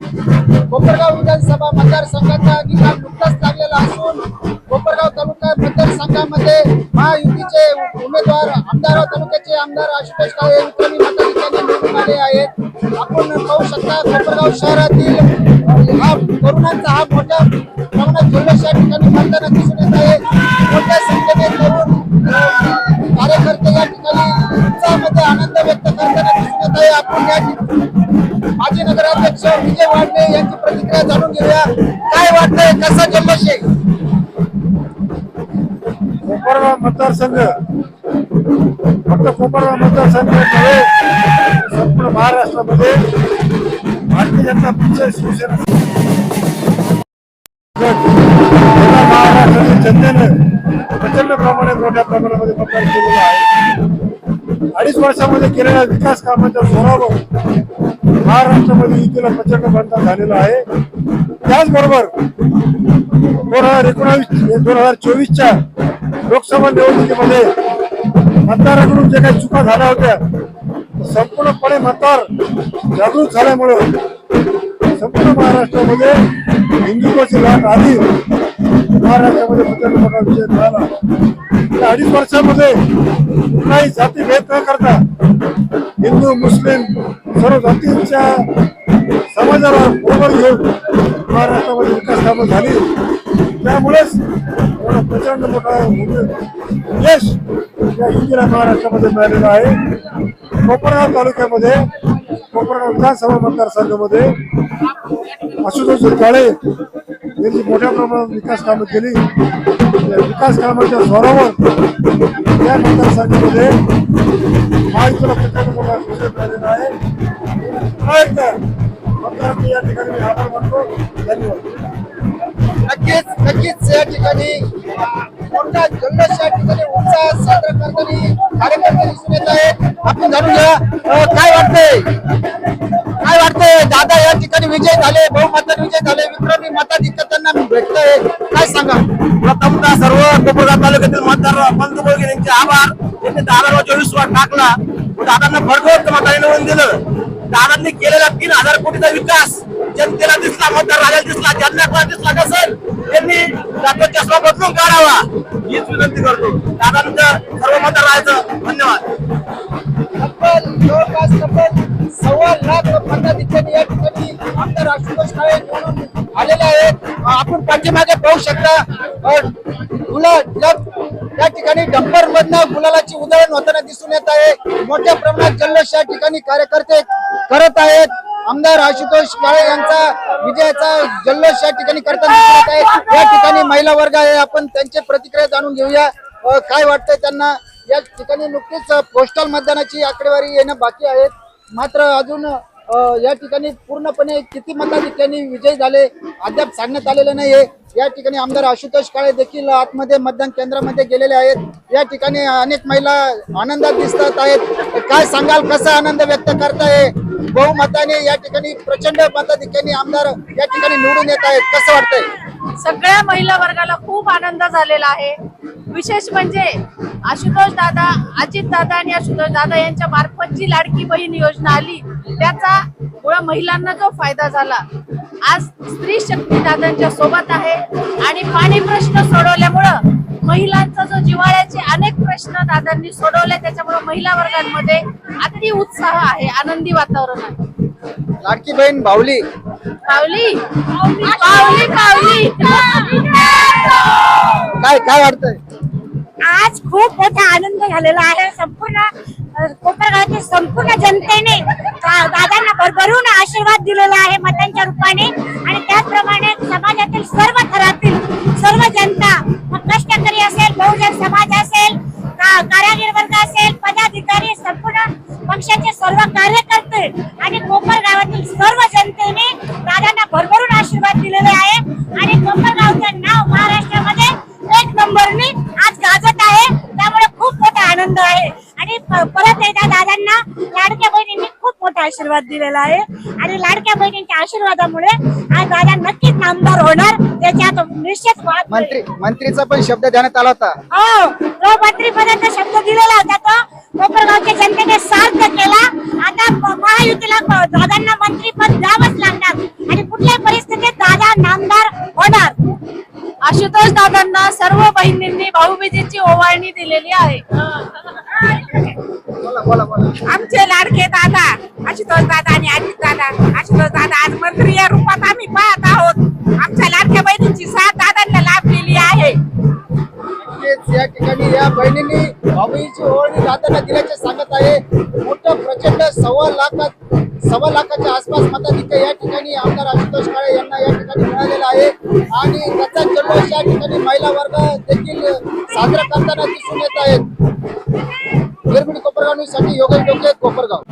कोपरगाव विधानसभा मतदारसंघाचा निकाल नुकताच लागलेला असून कोपरगाव तालुका मतदारसंघामध्ये महायुतीचे उमेदवार आमदार तालुक्याचे आमदार आशुतोष काळे विक्रमी मताधिक्याने निवडून आले आहेत. आपण पाहू शकता कोपरगाव शहरातील हा तरुणांचा हा मोठ्या प्रमाणात जल्लोष या ठिकाणी मतदानात दिसून येत आहे. मोठ्या संख्येने तरुण माजी नगराध्यक्ष विजय वाडणे यांची प्रतिक्रिया जाणून घेऊया. काय वाटतंय? कसा जल्लोष कोपरगाव मतदारसंघ. फक्त कोपरगाव मतदारसंघ नव्हे संपूर्ण महाराष्ट्रामध्ये भारतीय जनता पक्ष शिवसेना. महाराष्ट्रातील जनतेनं प्रचंड प्रमाणात मोठ्या प्रमाणामध्ये मतदान केलेलं आहे. अडीच वर्षामध्ये केलेल्या विकास कामाच्या जोरावर महाराष्ट्रामध्ये युतीला प्रचंड मतदान झालेलं आहे. त्याचबरोबर दोन हजार एकोणावीस दोन हजार चोवीसच्या लोकसभा निवडणुकीमध्ये मतदाराकडून जे काही चुका झाल्या होत्या संपूर्णपणे मतदार जागृत झाल्यामुळं संपूर्ण महाराष्ट्रामध्ये हिंदुत्वाची लाट आली महाराष्ट्रामध्ये प्रचंड मोठा विजय मिळाला. अडीच वर्षामध्ये कुठलाही जातीभेद न करता हिंदू मुस्लिम सर्व जातींच्या समाजाला बरोबर घेऊन महाराष्ट्रामध्ये विकास कामं झाली. त्यामुळेच एवढा प्रचंड मोठा यश या इंदिरा महाराष्ट्रामध्ये मिळालेलं आहे. कोपरगाव तालुक्यामध्ये कोपरगाव विधानसभा मतदारसंघामध्ये आशुतोष काळे यांनी मोठ्या प्रमाणात विकास कामं केली. विकास कामाच्या जोरावर या मतदारसंघामध्ये महायुतीला प्रचंड मोठा विजय मिळालेला आहे. या ठिकाणी मी आभार मानतो. धन्यवाद. नक्कीच नक्कीच या ठिकाणी मोठा जल्लोष या ठिकाणी उत्साह साजरा करताना कार्यकर्ते दिसून येत आहेत. आपण जाणून घ्या काय वाटतंय? काय वाटतंय? दादा या ठिकाणी विजय झाले बहुमताने विजय झाले. विक्रमी मताधिक्य त्यांना भेटतंय. काय सांगा? प्रथमतः सर्व कोपरगाव तालुक्यातील मतदार पंतप्रधान यांचे आभार. त्यांनी दादाला चोवीस वाट टाकला. दादांना भरघोस मताने निवडून दिलं. दादांनी केलेला तीन हजार कोटीचा विकास जनतेला दिसला मतदार राजा दिसला ज्यांना कोणा दिसला नसेल त्यांनी दादा चष्मा बदलून काढावा. हीच विनंती करतो. दादांचं सर्व मतदार राहायचं धन्यवाद. पाठीमागे पाहू शकता. अ, या ठिकाणी डंपर मधनं गुलालाची उधळण होताना दिसून येत आहे. मोठ्या प्रमाणात जल्लोष या ठिकाणी कार्यकर्ते करत आहेत. आमदार आशुतोष काळे यांचा विजयाचा जल्लोष या ठिकाणी करताना आहे. या ठिकाणी महिला वर्ग आहे. आपण त्यांची प्रतिक्रिया जाणून घेऊया. काय वाटतंय त्यांना? या ठिकाणी नुकतीच पोस्टल मतदानाची आकडेवारी येणं बाकी आहेत. मात्र अजून या ठिकाणी पूर्णपणे किती मताधिक्याने विजय झाले अद्याप सांगण्यात आलेलं नाहीये. या ठिकाणी आमदार आशुतोष काळे देखील आतमध्ये मतदान केंद्रामध्ये गेलेले आहेत. या ठिकाणी अनेक महिला आनंदात दिसतात आहेत. काय सांगाल कसा आनंद व्यक्त करताय? बहुमताने या ठिकाणी प्रचंड मताधिक्याने आमदार या ठिकाणी निवडून येत आहेत. कसं वाटतंय? सगळ्या महिला वर्गाला खूप आनंद झालेला आहे. विशेष म्हणजे आशुतोष दादा अजित दादा आणि आशुतोष दादा यांच्या मार्फत जी लाडकी बहीण योजना आली त्याचा मुळे महिलांना जो फायदा झाला आज स्त्री शक्ती दादांच्या सोबत आहे. आणि पाणी प्रश्न सोडवल्यामुळं महिलांचा जो जिव्हाळ्याचे अनेक प्रश्न दादांनी सोडवले त्याच्यामुळे महिला वर्गांमध्ये अति उत्साह आहे आनंदी वातावरण आहे. लाडकी बहीण भावली पावली पावली पावली काय काय वाटतंय? आज खूप मोठा आनंद झालेला आहे. संपूर्ण अ, संपूर्ण जनतेने दादांना भरभरून आशीर्वाद दिलेला आहे मतांच्या रूपाने. आणि त्याचप्रमाणे समाजातील सर्व थरातील सर्व जनता मग कष्टकरी असेल बहुजन समाज असेल का- कारागीर वर्ग असेल पदाधिकारी संपूर्ण पक्षाचे सर्व कार्यकर्ते आणि कोपर गावातील सर्व जनतेने दादांना भरभरून आहे त्या दादांना लाडक्या बहिणींनी खूप मोठा आशीर्वाद दिलेला आहे. आणि लाडक्या बहिणींच्या आशीर्वादामुळे आज दादा नक्कीच नामदार होणार. त्याच्यात निश्चित मंत्री मंत्रीचा पण शब्द देण्यात आला होता. हो तो मंत्रीपदाचा शब्द दिलेला होता तो. कोपरगावच्या जनतेने सार्थ केला. आता महायुतीला दादांना मंत्रीपद द्यावंच लागणार. आणि कुठल्याही परिस्थितीत दादा नामदार होणार? आशुतोष दादांना सर्व बहिणींनी भाऊबीजेची ओवाळणी दिलेली आहे. आमचे लाडके दादा आशुतोष दादा आणि अजित दादा आशुतोष दादा आज मंत्री या रूपात आम्ही पाहत आहोत. आमच्या लाडक्या बहिणींची साथ दादांना लाभलेली आहे. या ठिकाणी या बहिणींनी भाऊबीची ओळणी दादांना दिल्याचे सांगत आहे. मोठं प्रचंड सव्वा लाखात सव्वा लाखाच्या आसपास मताधिक्य या ठिकाणी आमदार आशुतोष काळे यांना या ठिकाणी मिळालेला आहे. आणि त्याचा जल्लोष या ठिकाणी महिला वर्ग देखील साजरा करताना दिसून येत आहेत. निर्मिड कोपरगाव न्यूजसाठी योगेश डोके कोपरगाव.